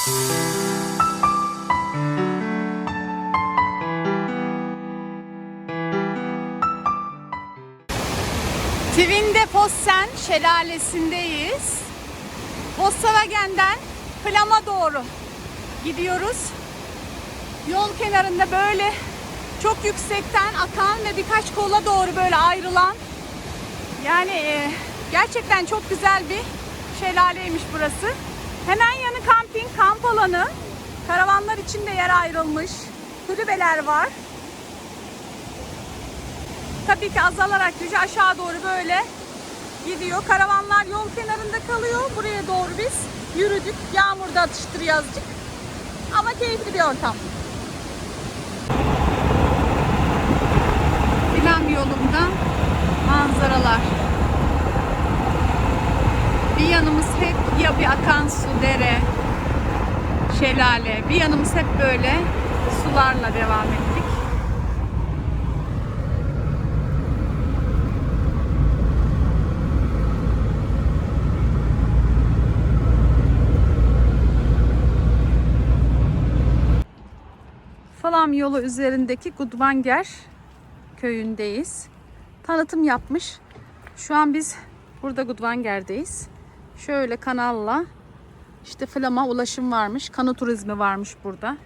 Twinde Fossen şelalesindeyiz. Volkswagen'den Flam'a doğru gidiyoruz. Yol kenarında böyle çok yüksekten akan ve birkaç kola doğru böyle ayrılan yani e, gerçekten çok güzel bir şelaleymiş burası. Hemen yanı kamping, kamp alanı. Karavanlar için de yer ayrılmış. Kulübeler var. Tabii ki azalarak düz aşağı doğru böyle gidiyor. Karavanlar yol kenarında kalıyor. Buraya doğru biz yürüdük. Yağmurda atıştırıyor azıcık. Ama keyifli bir ortam. Plan yolunda manzaralar. Bir yanımız hep ya bir akan su, dere, şelale. Bir yanımız hep böyle sularla devam ettik. Falam yolu üzerindeki Gudvanger köyündeyiz. Tanıtım yapmış. Şu an biz burada Gudvanger'deyiz. Şöyle kanalla işte Flam'a ulaşım varmış. Kano turizmi varmış burada.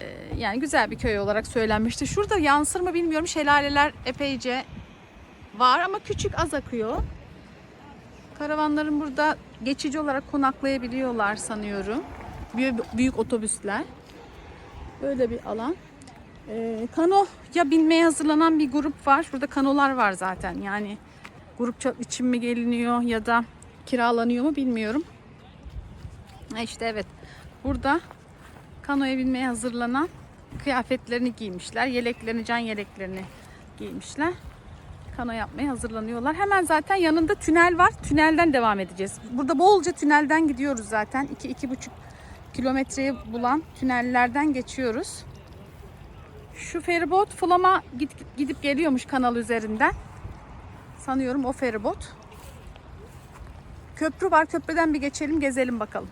Ee, yani güzel bir köy olarak söylenmişti. Şurada yansır mı bilmiyorum. Şelaleler epeyce var ama küçük az akıyor. Karavanların burada geçici olarak konaklayabiliyorlar sanıyorum. Büyük, büyük otobüsler. Böyle bir alan. Ee, kanoya binmeye hazırlanan bir grup var. Şurada kanolar var zaten. Yani grup için mi geliniyor ya da kiralanıyor mu bilmiyorum. İşte evet. Burada kanoya binmeye hazırlanan kıyafetlerini giymişler. Yeleklerini, can yeleklerini giymişler. Kano yapmaya hazırlanıyorlar. Hemen zaten yanında tünel var. Tünelden devam edeceğiz. Burada bolca tünelden gidiyoruz zaten. 2-2,5 kilometreyi bulan tünellerden geçiyoruz. Şu feribot Flam'a gidip geliyormuş kanal üzerinden. Sanıyorum o feribot. Köprü var. Köprüden bir geçelim, gezelim bakalım.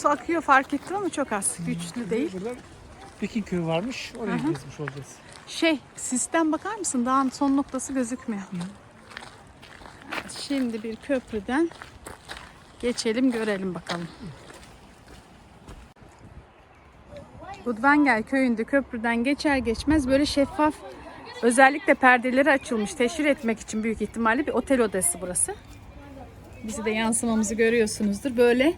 Su akıyor fark ettim ama çok az. Güçlü değil. Burada Viking köyü varmış. Oraya gezmiş olacağız. Şey, sistem bakar mısın? Dağın son noktası gözükmüyor. Evet, Şimdi bir köprüden geçelim görelim bakalım. Budvanger köyünde köprüden geçer geçmez böyle şeffaf özellikle perdeleri açılmış teşhir etmek için büyük ihtimalle bir otel odası burası. Bizi de yansımamızı görüyorsunuzdur. Böyle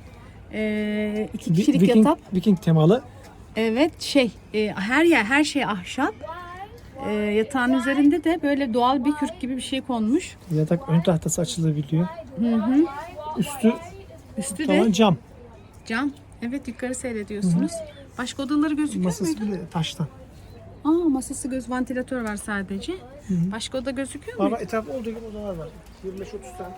eee, iki kişilik Viking, yatak. Viking temalı. Evet şey e, her yer her şey ahşap. E, yatağın üzerinde de böyle doğal bir kürk gibi bir şey konmuş. Yatak ön tahtası açılabiliyor. Üstü Üstü tamam de cam. cam. Evet yukarı seyrediyorsunuz. Başka odaları gözüküyor Masası muydu? bile taştan. Aa masası göz vantilatör var sadece. Başka oda gözüküyor mu? Var etraf olduğu gibi odalar var. 25-30 tane.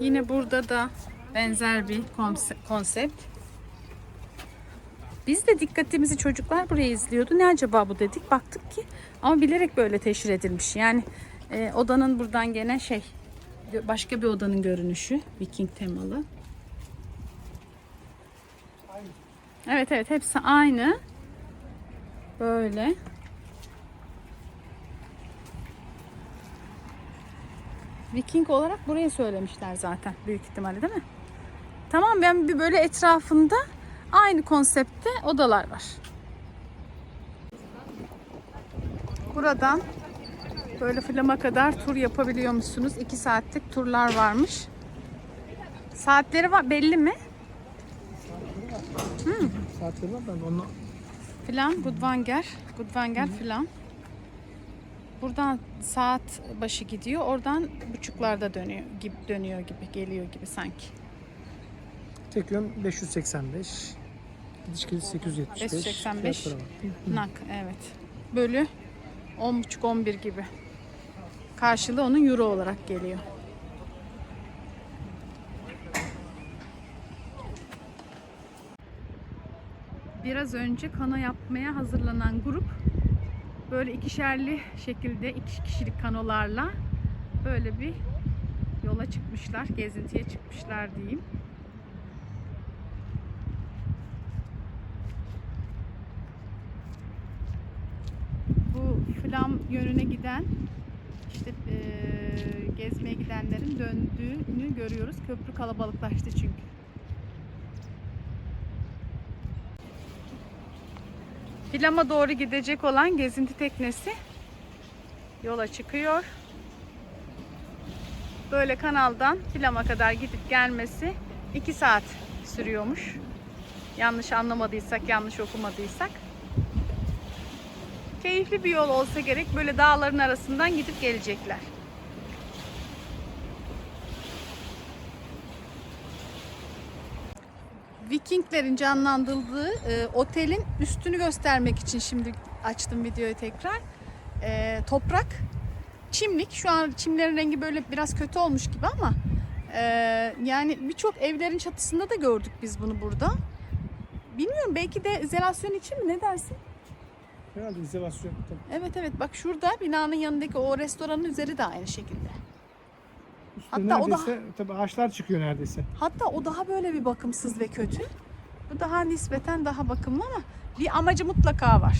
Yine burada da benzer bir konse- konsept. Biz de dikkatimizi çocuklar buraya izliyordu. Ne acaba bu dedik. Baktık ki ama bilerek böyle teşhir edilmiş. Yani e, odanın buradan gene şey başka bir odanın görünüşü. Viking temalı. Evet evet hepsi aynı. Böyle. Viking olarak buraya söylemişler zaten büyük ihtimalle değil mi? Tamam ben bir böyle etrafında aynı konseptte odalar var. Buradan böyle Flam'a kadar tur yapabiliyor musunuz? 2 saatlik turlar varmış. Saatleri var belli mi? Saatleri var ben onunla Flam, Gudvanger, Gudvanger Flam. Buradan saat başı gidiyor. Oradan buçuklarda dönüyor gibi dönüyor gibi geliyor gibi sanki. Tek yön 585. Gidiş geliş 875. 585. Fiyatlara bak. Nak evet. Bölü 10.30-11 gibi. Karşılığı onun euro olarak geliyor. Biraz önce kano yapmaya hazırlanan grup böyle ikişerli şekilde iki kişilik kanolarla böyle bir yola çıkmışlar, gezintiye çıkmışlar diyeyim. Bu Flam yönüne giden işte eee, gezmeye gidenlerin döndüğünü görüyoruz. Köprü kalabalıklaştı çünkü. Flam'a doğru gidecek olan gezinti teknesi yola çıkıyor. Böyle kanaldan Flam'a kadar gidip gelmesi 2 saat sürüyormuş. Yanlış anlamadıysak, yanlış okumadıysak. Keyifli bir yol olsa gerek. Böyle dağların arasından gidip gelecekler. Vikinglerin canlandırıldığı e, otelin üstünü göstermek için şimdi açtım videoyu tekrar. E, toprak, çimlik. Şu an çimlerin rengi böyle biraz kötü olmuş gibi ama e, yani birçok evlerin çatısında da gördük biz bunu burada. Bilmiyorum belki de izolasyon için mi ne dersin? Herhalde izolasyon. Evet evet bak şurada binanın yanındaki o restoranın üzeri de aynı şekilde. Üstü Hatta o da- neredeyse tabii ağaçlar çıkıyor neredeyse. Hatta o daha böyle bir bakımsız ve kötü. Bu daha nispeten daha bakımlı ama bir amacı mutlaka var.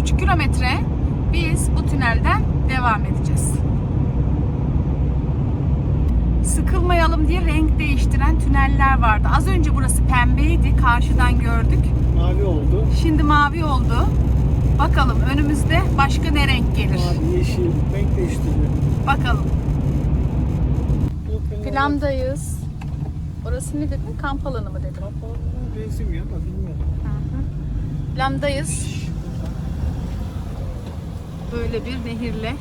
4,5 kilometre biz bu tünelden devam edeceğiz. Sıkılmayalım diye renk değiştiren tüneller vardı. Az önce burası pembeydi. Karşıdan gördük. Mavi oldu. Şimdi mavi oldu. Bakalım önümüzde başka ne renk gelir? Mavi, yeşil. Renk değiştiriyor. Bakalım. Plamdayız. Orası ne dedin? Kamp alanı mı dedin? Kamp alanı mı? Ama bilmiyorum. Plamdayız. Böyle bir nehirle.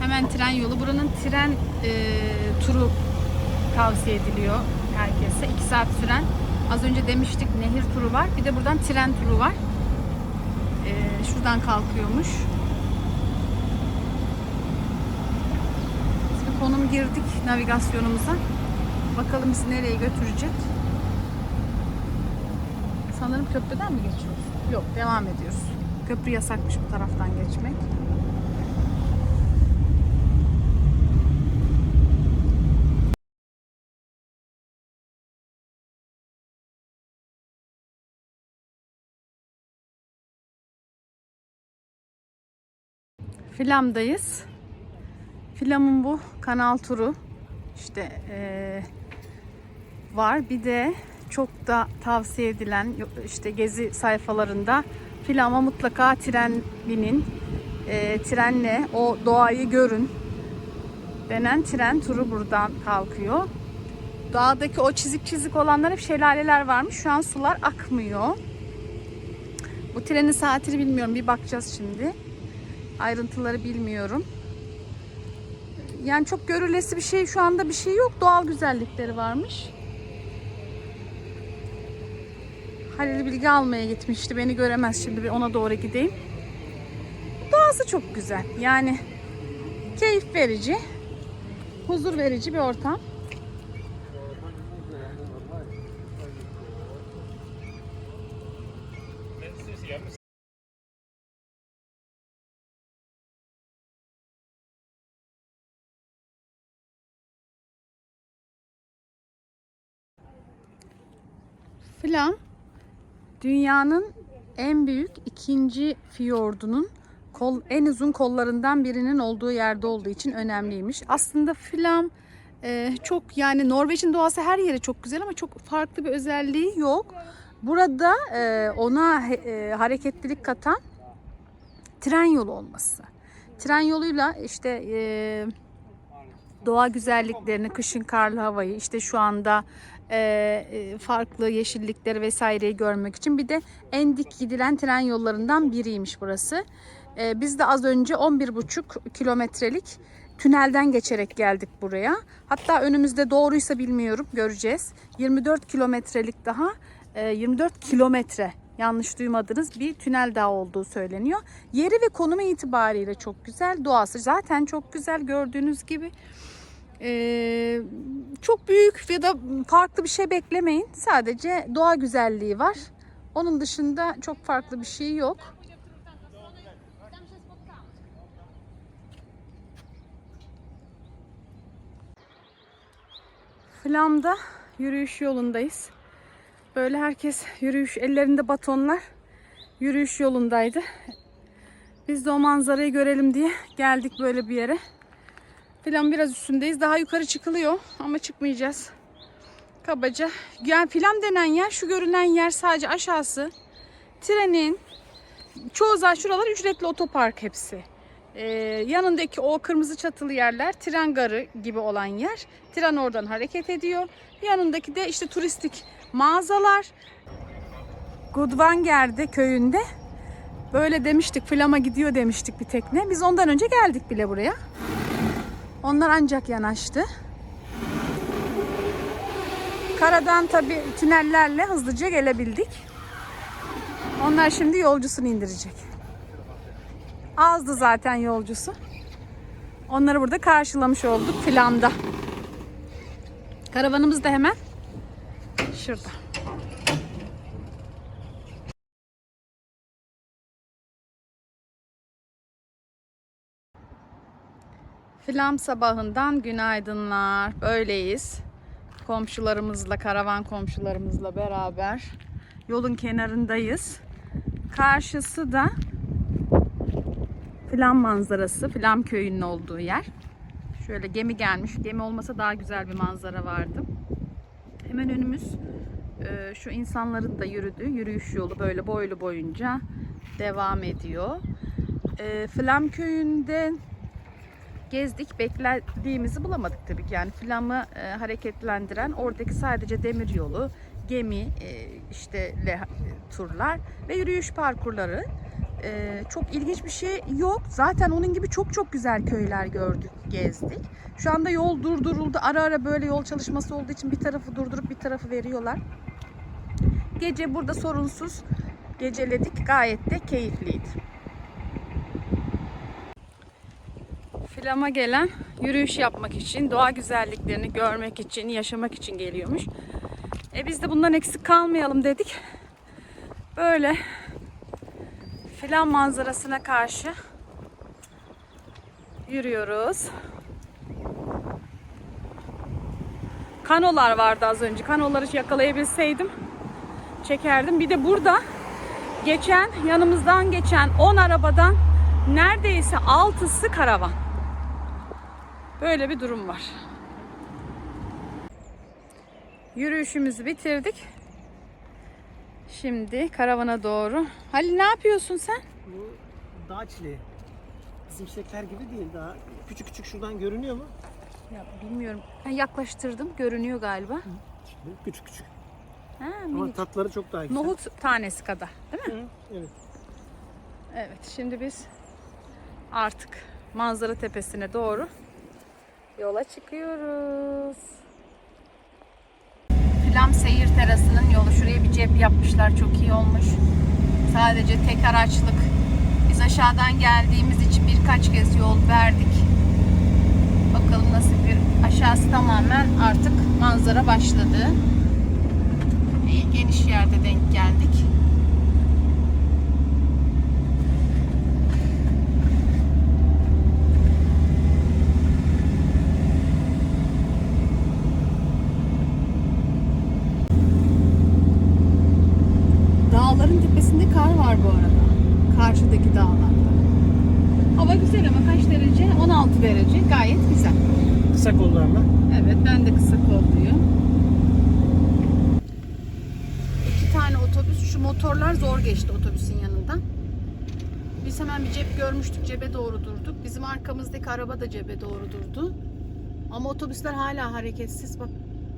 Hemen tren yolu. Buranın tren e, turu tavsiye ediliyor herkese. 2 saat süren. Az önce demiştik nehir turu var. Bir de buradan tren turu var. E, şuradan kalkıyormuş. Bir konum girdik navigasyonumuza. Bakalım bizi nereye götürecek. Sanırım köprüden mi geçiyoruz? Yok, devam ediyoruz. Köprü yasakmış bu taraftan geçmek. Filam'dayız. Filam'ın bu kanal turu işte eee, var. Bir de çok da tavsiye edilen işte gezi sayfalarında Filam'a mutlaka tren binin. Eee, trenle o doğayı görün denen tren turu buradan kalkıyor. Dağdaki o çizik çizik olanlar hep şelaleler varmış. Şu an sular akmıyor. Bu trenin saatini bilmiyorum. Bir bakacağız şimdi. Ayrıntıları bilmiyorum. Yani çok görülesi bir şey şu anda bir şey yok. Doğal güzellikleri varmış. Halil bilgi almaya gitmişti. Beni göremez şimdi bir ona doğru gideyim. Doğası çok güzel. Yani keyif verici, huzur verici bir ortam. Flam dünyanın en büyük ikinci fiyordunun kol, en uzun kollarından birinin olduğu yerde olduğu için önemliymiş. Aslında Flam e, çok yani Norveç'in doğası her yere çok güzel ama çok farklı bir özelliği yok. Burada e, ona e, hareketlilik katan tren yolu olması. Tren yoluyla işte e, doğa güzelliklerini, kışın karlı havayı, işte şu anda farklı yeşillikleri vesaireyi görmek için. Bir de en dik gidilen tren yollarından biriymiş burası. E, biz de az önce 11,5 kilometrelik tünelden geçerek geldik buraya. Hatta önümüzde doğruysa bilmiyorum göreceğiz. 24 kilometrelik daha e, 24 kilometre yanlış duymadınız bir tünel daha olduğu söyleniyor. Yeri ve konumu itibariyle çok güzel. Doğası zaten çok güzel gördüğünüz gibi. Ee, çok büyük ya da farklı bir şey beklemeyin. Sadece doğa güzelliği var. Onun dışında çok farklı bir şey yok. Flam'da yürüyüş yolundayız. Böyle herkes yürüyüş, ellerinde batonlar yürüyüş yolundaydı. Biz de o manzarayı görelim diye geldik böyle bir yere. Filan biraz üstündeyiz. Daha yukarı çıkılıyor ama çıkmayacağız. Kabaca. Yani filan denen yer, şu görünen yer sadece aşağısı. Trenin çoğu zaman şuralar ücretli otopark hepsi. Ee, yanındaki o kırmızı çatılı yerler tren garı gibi olan yer. Tren oradan hareket ediyor. Yanındaki de işte turistik mağazalar. Gudvanger'de köyünde böyle demiştik Flam'a gidiyor demiştik bir tekne. Biz ondan önce geldik bile buraya. Onlar ancak yanaştı. Karadan tabi tünellerle hızlıca gelebildik. Onlar şimdi yolcusunu indirecek. Azdı zaten yolcusu. Onları burada karşılamış olduk Flam'da. Karavanımız da hemen şurada. Flam sabahından günaydınlar. Böyleyiz. Komşularımızla, karavan komşularımızla beraber yolun kenarındayız. Karşısı da Flam manzarası, Flam köyünün olduğu yer. Şöyle gemi gelmiş. Gemi olmasa daha güzel bir manzara vardı. Hemen önümüz e, şu insanların da yürüdüğü yürüyüş yolu böyle boylu boyunca devam ediyor. E, Flam köyünde gezdik. Beklediğimizi bulamadık tabii ki. Yani Flam'ı e, hareketlendiren oradaki sadece demir yolu, gemi, e, işte le, turlar ve yürüyüş parkurları. E, çok ilginç bir şey yok. Zaten onun gibi çok çok güzel köyler gördük, gezdik. Şu anda yol durduruldu. Ara ara böyle yol çalışması olduğu için bir tarafı durdurup bir tarafı veriyorlar. Gece burada sorunsuz geceledik. Gayet de keyifliydi. Filama gelen yürüyüş yapmak için, doğa güzelliklerini görmek için, yaşamak için geliyormuş. E biz de bundan eksik kalmayalım dedik. Böyle filan manzarasına karşı yürüyoruz. Kanolar vardı az önce. Kanoları yakalayabilseydim çekerdim. Bir de burada geçen yanımızdan geçen 10 arabadan neredeyse 6'sı karavan. Böyle bir durum var. Yürüyüşümüzü bitirdik. Şimdi karavana doğru. Halil ne yapıyorsun sen? Bu dağ çileği. Bizim çilekler gibi değil daha küçük küçük şuradan görünüyor mu? Ya bilmiyorum. Ben yaklaştırdım. Görünüyor galiba. Küçük küçük. Ha, Ama minik. tatları çok daha güzel. Nohut tanesi kadar. Değil mi? Hı, evet. Evet. Şimdi biz artık manzara tepesine doğru yola çıkıyoruz. Flam seyir terasının yolu. Şuraya bir cep yapmışlar. Çok iyi olmuş. Sadece tek araçlık. Biz aşağıdan geldiğimiz için birkaç kez yol verdik. Bakalım nasıl bir aşağısı tamamen artık manzara başladı. İyi geniş yerde denk geldik. Dağların tepesinde kar var bu arada. Karşıdaki dağlarda. Hava güzel ama kaç derece? 16 derece. Gayet güzel. Kısa kollarla. Evet ben de kısa kolluyum. İki tane otobüs. Şu motorlar zor geçti otobüsün yanından. Biz hemen bir cep görmüştük. Cebe doğru durduk. Bizim arkamızdaki araba da cebe doğru durdu. Ama otobüsler hala hareketsiz. Bak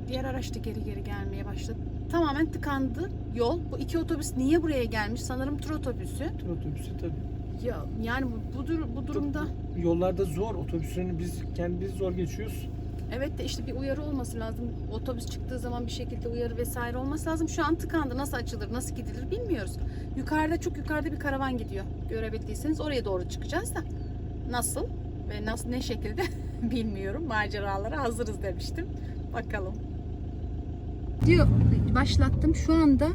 diğer araç da geri geri gelmeye başladı. Tamamen tıkandı yol. Bu iki otobüs niye buraya gelmiş? Sanırım tur otobüsü. Tur otobüsü tabii. Ya yani bu, bu, dur- bu durumda Yollarda zor. Otobüslerini biz kendimiz zor geçiyoruz. evet de işte bir uyarı olması lazım. Otobüs çıktığı zaman bir şekilde uyarı vesaire olması lazım. Şu an tıkandı. Nasıl açılır, nasıl gidilir bilmiyoruz. Yukarıda çok yukarıda bir karavan gidiyor. Görebildiyseniz oraya doğru çıkacağız da nasıl ve nasıl ne şekilde bilmiyorum. Maceralara hazırız demiştim. Bakalım. Diyor başlattım. Şu anda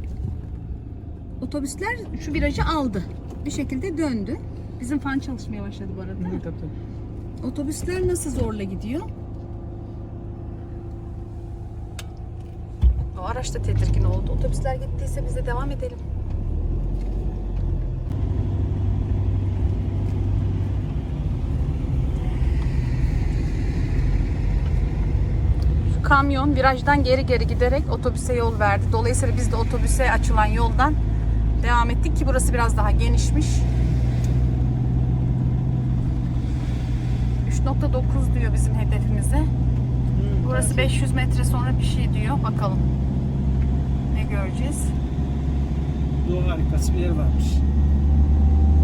otobüsler şu virajı aldı. Bir şekilde döndü. Bizim fan çalışmaya başladı bu arada. tabii tabii. Otobüsler nasıl zorla gidiyor? O araç da tedirgin oldu. Otobüsler gittiyse biz de devam edelim. Kamyon virajdan geri geri giderek otobüse yol verdi. Dolayısıyla biz de otobüse açılan yoldan devam ettik ki burası biraz daha genişmiş. 3.9 diyor bizim hedefimize. Burası 500 metre sonra bir şey diyor. Bakalım. Ne göreceğiz? Doğa harikası bir yer varmış.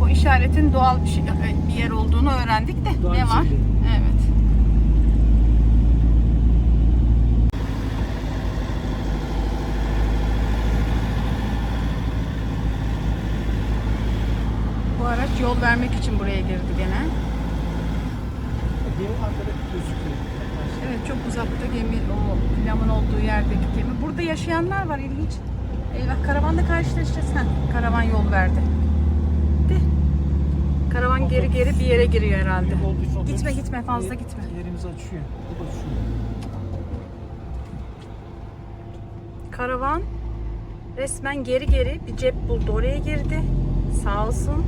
O işaretin doğal bir, şey, bir yer olduğunu öğrendik de Doğal ne bir var? şey değil. Evet. Bu araç yol vermek için buraya girdi gene. Gemi arkada gözüküyor. Evet çok uzakta gemi o lamın olduğu yerdeki gemi. Burada yaşayanlar var ilginç. Eyvah karavanda karşılaşacağız. Heh, karavan yol verdi. De. Karavan geri geri bir yere giriyor herhalde. Otobüs Gitme gitme fazla yer- gitme. Yerimizi açıyor. Bu da açıyor. Karavan resmen geri geri bir cep buldu oraya girdi. Sağ olsun.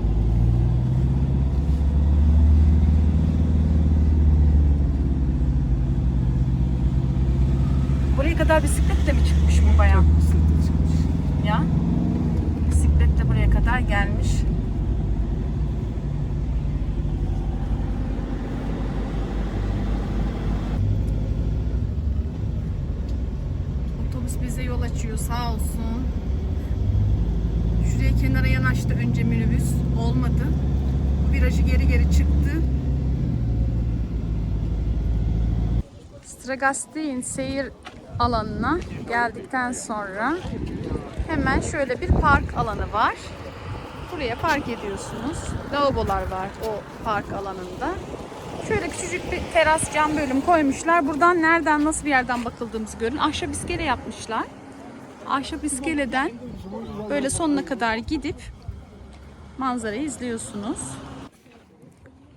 Buraya kadar bisikletle mi çıkmış bu bayan? Çok bisiklet çıkmış. Ya. Bisikletle buraya kadar gelmiş. Otobüs bize yol açıyor sağ olsun. Şuraya kenara yanaştı önce minibüs. Olmadı. Bu virajı geri geri çıktı. Stragastein seyir alanına geldikten sonra hemen şöyle bir park alanı var. Buraya park ediyorsunuz. Lavabolar var o park alanında. Şöyle küçücük bir teras cam bölüm koymuşlar. Buradan nereden nasıl bir yerden bakıldığımızı görün. Ahşap iskele yapmışlar. Ahşap iskeleden böyle sonuna kadar gidip manzarayı izliyorsunuz.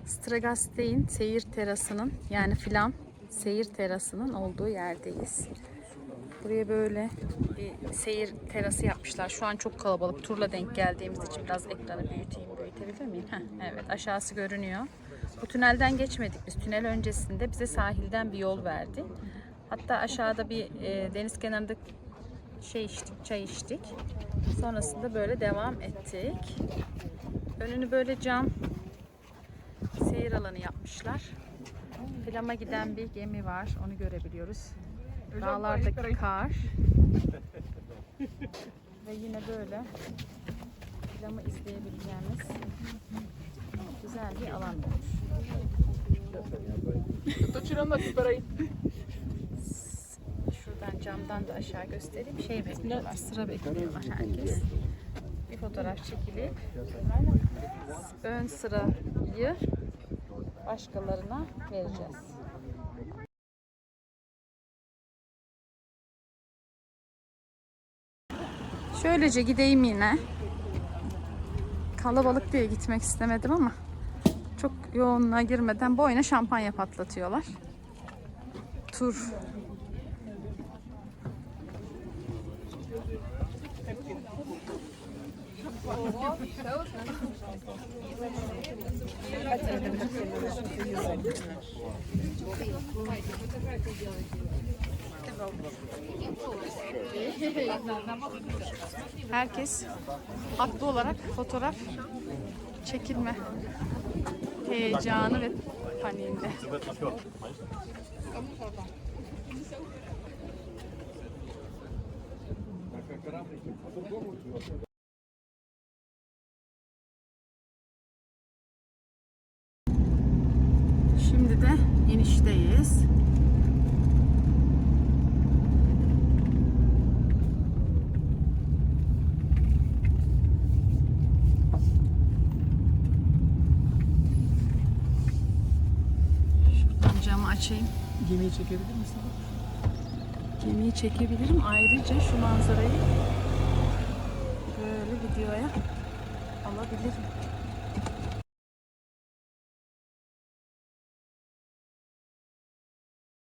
Stragastein seyir terasının yani filan seyir terasının olduğu yerdeyiz. Buraya böyle bir seyir terası yapmışlar. Şu an çok kalabalık. Turla denk geldiğimiz için biraz ekranı büyüteyim, büyütebilir miyim? Heh, evet, aşağısı görünüyor. Bu tünelden geçmedik biz. Tünel öncesinde bize sahilden bir yol verdi. Hatta aşağıda bir e, deniz kenarında şey içtik, çay içtik. Sonrasında böyle devam ettik. Önünü böyle cam seyir alanı yapmışlar. Flama giden bir gemi var. Onu görebiliyoruz. Dağlardaki kar. Ve yine böyle flamı izleyebileceğimiz güzel bir alan olmuş. Şuradan camdan da aşağı göstereyim. Şey bekliyorlar, sıra bekliyorlar herkes. Bir fotoğraf çekilip ön sırayı başkalarına vereceğiz. Şöylece gideyim yine. Kalabalık diye gitmek istemedim ama çok yoğunluğa girmeden boyuna şampanya patlatıyorlar. Tur. Herkes haklı olarak fotoğraf çekilme heyecanı ve paniğinde. Şimdi de inişteyiz. Şuradan camı açayım. Gemiyi çekebilir misin? Gemiyi çekebilirim. Ayrıca şu manzarayı böyle videoya alabilirim.